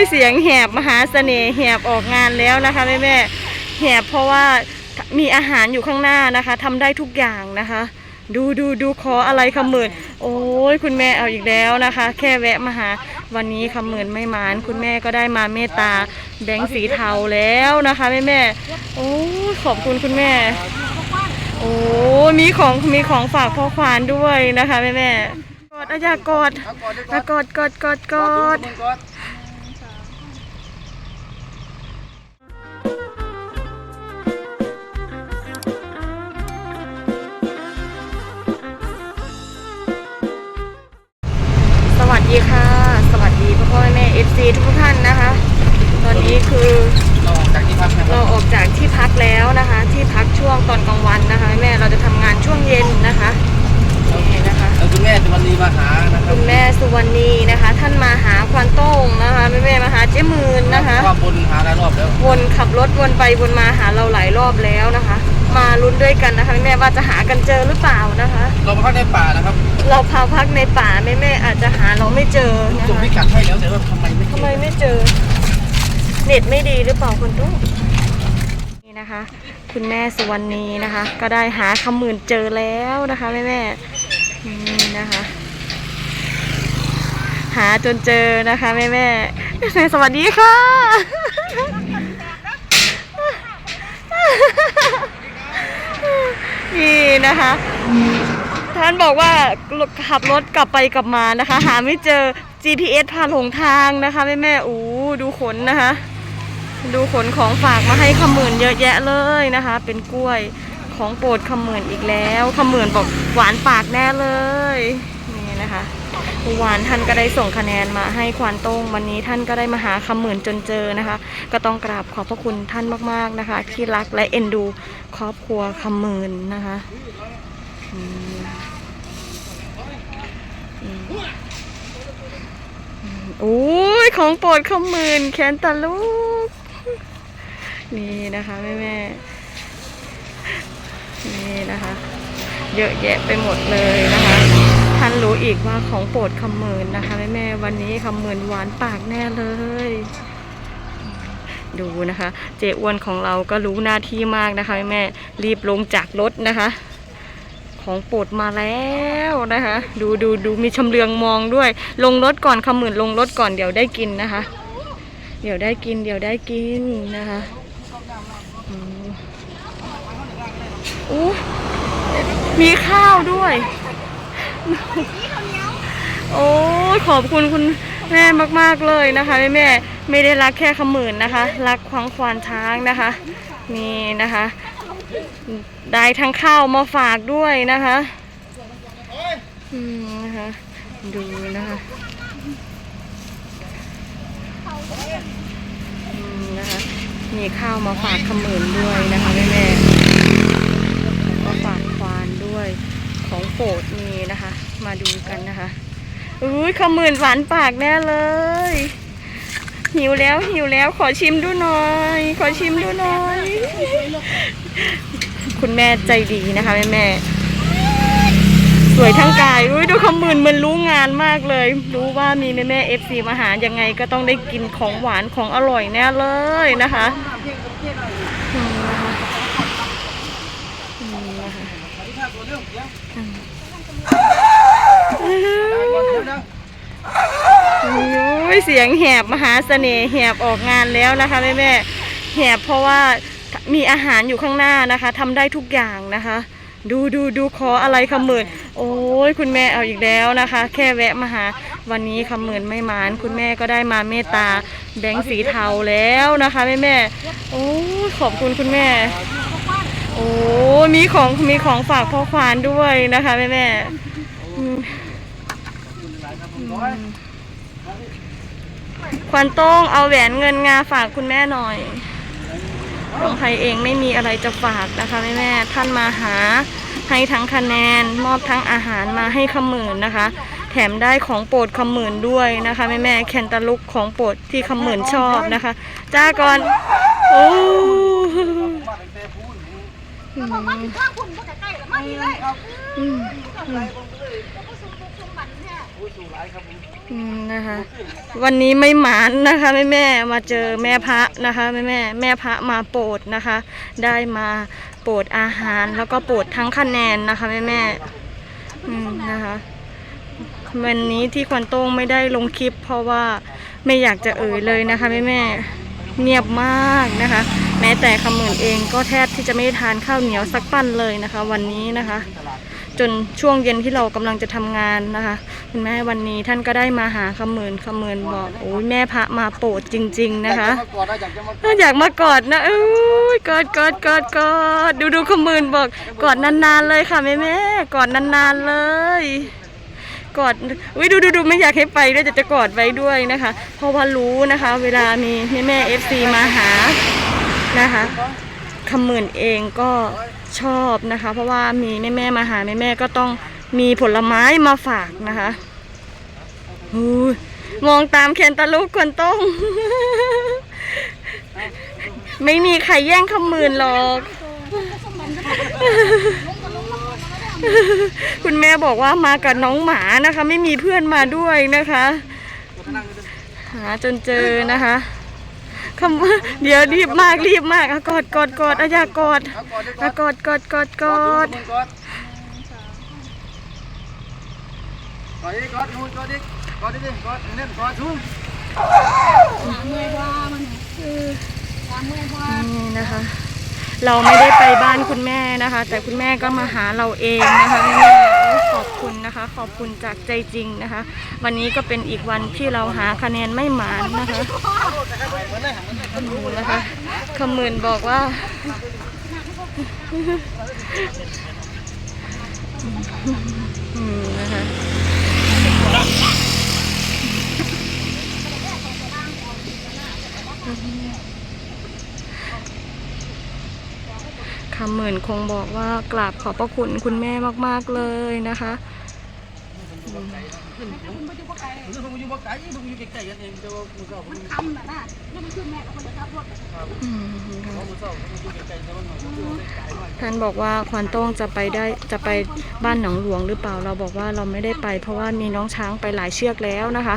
ยเสียงแหบมหาเสน่ห์แหบออกงานแล้วนะคะแม่แม่แหบเพราะว่ามีอาหารอยู่ข้างหน้านะคะทำได้ทุกอย่างนะคะ ดูดูดูขออะไรคำหมื่นโอ้ยคุณแม่เอาอีกแล้วนะคะ แค่แวะมาหาวันนี้คำหมื่นไม่มานคุณแม่ก็ได้มาเมตตาแบงค์สีเทาแล้วนะคะแม่แม่โอ้ยขอบคุณคุณแม่ โอ้มีของมีของฝากพ่อควานด้วยนะคะแม่แม่กอดอาญากอดเอากอดด้วยอากอดกอดกอดกอดกอด ดีค่ะ สวัสดีพ่อพ่อแม่แม่เอฟซีทุกท่านนะคะ ตอนนี้คือเราออกจากที่พักนะคเรารับออกจากที่พักแล้วนะคะ ที่พักช่วงตอนกลางวันนะคะแม่เราจะทำงานช่วงเย็นนะคะนี่นะคะแล้วคุณแม่จะวันนี้มาหานะครัคุบณแม่สุวรรณีนะคะ ท่านมาหาควันโต้งนะคะแม่แม่มาหาเจ๊มืนนะคะว่าบนหาหลายรอบแล้ววนขับรถวนไปวนมาหาเราหลายรอบแล้วนะคะ มาลุ้นด้วยกันนะคะแม่แม่ว่าจะหากันเจอหรือเปล่านะคะ เรามาพักในป่านะครับเราพาพักในป่าแม่แม่อาจจะหาเราไม่เจอนะส่งคะพิกัดให้แล้วแต่ว่าทำไมไม่ทำไมไม่เจอ เน็ตไม่ดีหรือเปล่าคุณตุ๊กนี่นะคะ คุณแม่สุวรรณีนะคะ ก็ได้หาคำหมื่นเจอแล้วนะคะแม่แม่นี่นะคะ หาจนเจอนะคะแม่แม่สวัสดีค่ะ นี่นะคะ ท่านบอกว่าขับรถกลับไปกลับมานะคะ หาไม่เจอ GPS พาหลงทางนะคะ แม่แม่อู้ดูขนนะคะ ดูขนของฝากมาให้ขมื่นเยอะแยะเลยนะคะ เป็นกล้วยของโปรดขมื่นอีกแล้วขมื่นบอกหวานปากแน่เลย นี่นะคะ เมื่อวานท่านก็ได้ส่งคะแนนมาให้ควานต้งวันนี้ท่านก็ได้มาหาคำหมื่นจนเจอนะคะ ก็ต้องกราบขอบพระคุณท่านมากๆนะคะ ที่รักและเอ็นดูครอบครัวคำหมื่นนะคะโอ้ยของโปรดขมืนแคนตาลูกนี่นะคะแม่แม่นี่นะคะ เยอะแยะไปหมดเลยนะคะ ท่านรู้อีกว่าของโปรดคำมืนนะคะแม่แม่วันนี้คำมืนหวานปากแน่เลย ดูนะคะ เจอ้วนของเราก็รู้หน้าที่มากนะคะแม่แม่รีบลงจากรถนะคะ ของโปรดมาแล้วนะคะ ดูดูดูมีชำเลืองมองด้วย ลงรถก่อนคำมืนลงรถก่อนเดี๋ยวได้กินนะคะ เดี๋ยวได้กินเดี๋ยวได้กินนะคะอู้มีข้าวด้วย โอ้ขอบคุณคุณแม่มากๆเลยนะคะแม่แม่ไม่ได้รักแค่คำหมื่นนะคะ รักควางควานช้างนะคะ นี่นะคะ ได้ทั้งข้าวมาฝากด้วยนะคะอืมนะคะดูนะคะอืมนะคะ มีข้าวมาฝากขมื่นด้วยนะคะแม่แม่มาฝากควานด้วย ของโปรดนี่นะคะ มาดูกันนะคะอุ้ยขมื่นหวานปากแน่เลย หิวแล้วหิวแล้วขอชิมดูหน่อย ขอชิมดูหน่อย คุณแม่ใจดีนะคะแม่แม่สวยทั้งกายอุ้ยดูคำมื่นมันรู้งานมากเลย รู้ว่ามีแม่แม่เอฟซีมาหายังไงก็ต้องได้กินของหวานของอร่อยแน่เลยนะคะอืมนะคะอืมนะคะ โอ้ยเสียงแหบมหาเสน่ห์แหบออกงานแล้วนะคะแม่แม่แหบเพราะว่ามีอาหารอยู่ข้างหน้านะคะทำได้ทุกอย่างนะคะ ดูดูดูขออะไรคำหมื่นโอ้ยคุณแม่เอาอีกแล้วนะคะ แค่แวะมาหาวันนี้คำหมื่นไม่มาน คุณแม่ก็ได้มาเมตตาแบงค์สีเทาแล้วนะคะแม่แม่โอ้ขอบคุณคุณแม่โอ้มีของมีของฝากพ่อควานด้วยนะคะแม่แม่ ควานโต้งเอาแหวนเงินงาฝากคุณแม่หน่อยของไทยเองไม่มีอะไรจะฝากนะคะแม่แม่ท่านมาหาให้ทั้งคะแนน มอบทั้งอาหารมาให้ขมื่นนะคะ แถมได้ของโปรดขมื่นด้วยนะคะแม่แม่แคนตาลุกของโปรดที่ขมื่นชอบนะคะ จ้าก่อนโอ้อกว่าถึงข้างคุณก็ใกล้แล้วมานี่เลยอืม แล้วก็ซุ่มซุ่มบันแท้ โอืมนะคะ วันนี้ไม่หมานนะคะแม่แม่มาเจอแม่พระนะคะแม่แม่แม่พระมาโปรดนะคะ ได้มาโปรดอาหารแล้วก็โปรดทั้งคะแนนนะคะแม่แม่อืมนะคะวันนี้ที่ควันโต้งไม่ได้ลงคลิป เพราะว่าไม่อยากจะเอ่ยเลยนะคะแม่แม่เงียบมากนะคะ แม้แต่คำหมื่นเองก็แทบที่จะไม่ได้ทานข้าวเหนียวสักปั้นเลยนะคะ วันนี้นะคะ จนช่วงเย็นที่เรากำลังจะทำงานนะคะคุณแม่วันนี้ท่านก็ได้มาหาคำหมื่นคำหมื่นบอกโอ้ยแม่พระมาโปรดจริง ๆนะคะอยากมากอดนะอยากมากอดอยากมากอดนะเอ้ยกอดกอดกอดกอดดูดูคำหมื่นบอกกอดนานๆเลยค่ะแม่แม่กอดนานๆเลยกอดอุ้ยดูดูดูไม่อยากให้ไปด้วยแต่จะกอดไว้ด้วยนะคะ เพราะว่ารู้นะคะ เวลามีแม่แม่เอฟซีมาหานะคะคำมื่นเองก็ ชอบนะคะ เพราะว่ามีแม่แม่มาหาแม่แม่ก็ต้องมีผลไม้มาฝากนะคะมองตามเคนตาลูกคนต้อง ไม่มีใครแย่งคำหมื่นหรอก คุณแม่บอกว่ามากับน้องหมานะคะ ไม่มีเพื่อนมาด้วยนะคะ หาจนเจอนะคะ คำเดี๋ยวรีบมากรีบมากอะกอดกอดกอดอะอยากกอดอากอดได้กออะดกอดกอดกอดกอดกอดกอดดิกอดนู่นกอดดิกอดดิกอดเน่นกอดชุ่มนี่นะคะ เราไม่ได้ไปบ้านคุณแม่นะคะ แต่คุณแม่ก็มาหาเราเองนะคะ นะคะ ขอบคุณจากใจจริงนะคะ วันนี้ก็เป็นอีกวันที่เราหาคะแนนไม่หมานนะคะนะคะคำหมื่นบอกว่าอืมนะคะคำหมื่นคงบอกว่ากราบขอบพระคุณคุณแม่มาก ๆ เลยนะคะ มจะผมอยู่บ่ไกลผมอยู่ใกล้ๆกันเองแต่ว่ามือเศร้าผมคำน่ะนะนี่มันคือแม่กับคนจะขับรถอืมเพราะมือเศร้าผมอยู่ใกล้ๆแต่ว่ามันอยู่ไกลท่านบอกว่าควานโต้งจะไปได้จะไปบ้านหนองหลวงหรือเปล่า เราบอกว่าเราไม่ได้ไป เพราะว่ามีน้องช้างไปหลายเชือกแล้วนะคะ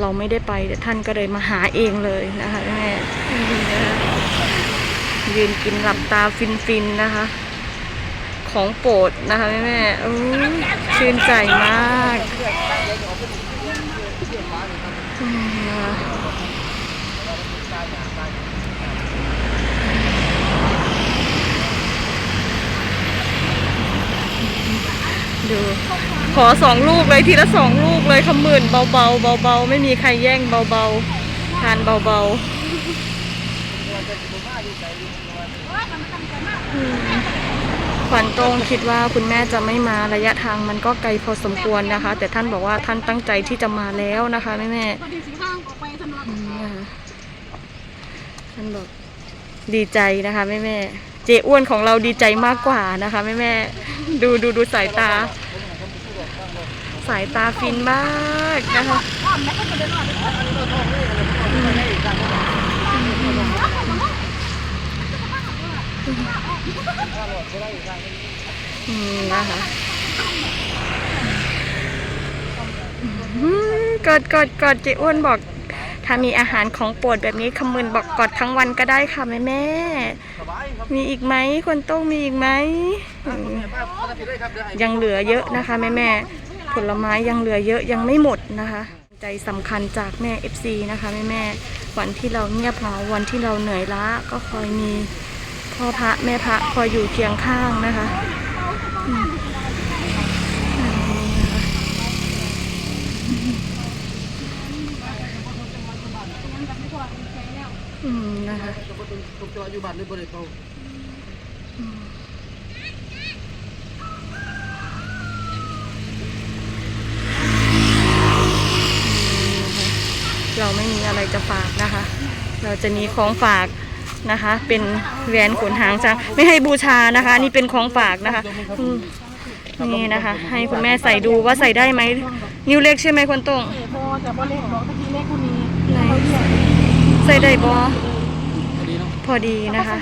เราไม่ได้ไปท่านก็เลยมาหาเองเลยนะคะแม่ยืนกินหลับตาฟินๆนะคะ ของโปรดนะคะแม่แม่ชื่นใจมากอืมนะคะดู ขอสองลูกเลยทีละสองลูกเลยคำหมื่นเบาๆเบาๆไม่มีใครแย่งเบาๆทานเบาๆ ขวัญตรงคิดว่าคุณแม่จะไม่มาระยะทางมันก็ไกลพอสมควรนะคะ แต่ท่านบอกว่าท่านตั้งใจที่จะมาแล้วนะคะแม่แม่ท่านบอกดีใจนะคะแม่แม่เจอ้วนของเราดีใจมากกว่านะคะแม่แม่ดูดูดูสายตา สายตาฟินมากนะคะอ้อม แล้วก็จะเดินออกไปอืมนะคะอืมกอดกอดกอดเจ้อ้วนบอก ถ้ามีอาหารของโปรดแบบนี้คำมืนบอกกอดทั้งวันก็ได้ค่ะแม่แม่สบายครับมีอีกไหมคนโต้งมีอีกไหมอืมแม่ป้าขอรับผิดด้วยครับเดี๋ยวให้ยังเหลือเยอะนะคะแม่แม่ผลไม้ยังเหลือเยอะยังไม่หมดนะคะ ใจสำคัญจากแม่ FC นะคะแม่แม่วันที่เราเงียบเหงาวันที่เราเหนื่อยล้าก็คอยมี พ่อพระแม่พระคอยอยู่เคียงข้างนะคะอืมนะคะผมจะอยู่บ้านด้วยบริโภคเราไม่มีอะไรจะฝากนะคะ เราจะมีของฝาก นะคะ เป็นแหวนขนหางช้างไม่ให้บูชานะคะ นี่เป็นของฝากนะคะนี่นะคะ ให้คุณแม่ใส่ดูว่าใส่ได้ไหมนิ้วเล็กใช่ไหมคนตรงใส่ได้บอพอดีนะคะ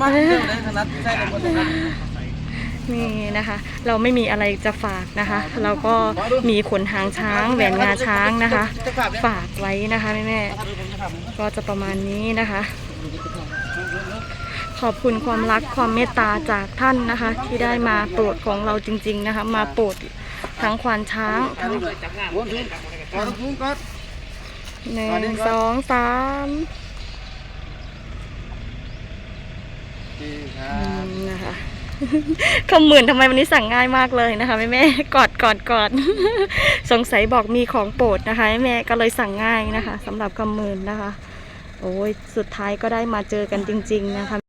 มาได้ถนัดใช่เลยหมดเลยครับนี่นะคะ เราไม่มีอะไรจะฝากนะคะ เราก็มีขนหางช้างแหวนงาช้างนะคะ ฝากไว้นะคะแม่แม่ๆก็จะประมาณนี้นะคะ ขอบคุณความรักความเมตตาจากท่านนะคะ ที่ได้มาโปรดของเราจริง ๆนะคะ มาโปรดทั้งควานช้างทั้งวนทุนก่อนทุนก่อนหนึ่งสองสามนะคะคำหมื่นทำไมวันนี้สั่งง่ายมากเลยนะคะแม่แม่กอดกอดกอดสงสัยบอกมีของโปรดนะคะแม่ก็เลยสั่งง่ายนะคะสำหรับคำหมื่นนะคะ โอ้ยสุดท้ายก็ได้มาเจอกันจริง ๆ นะคะ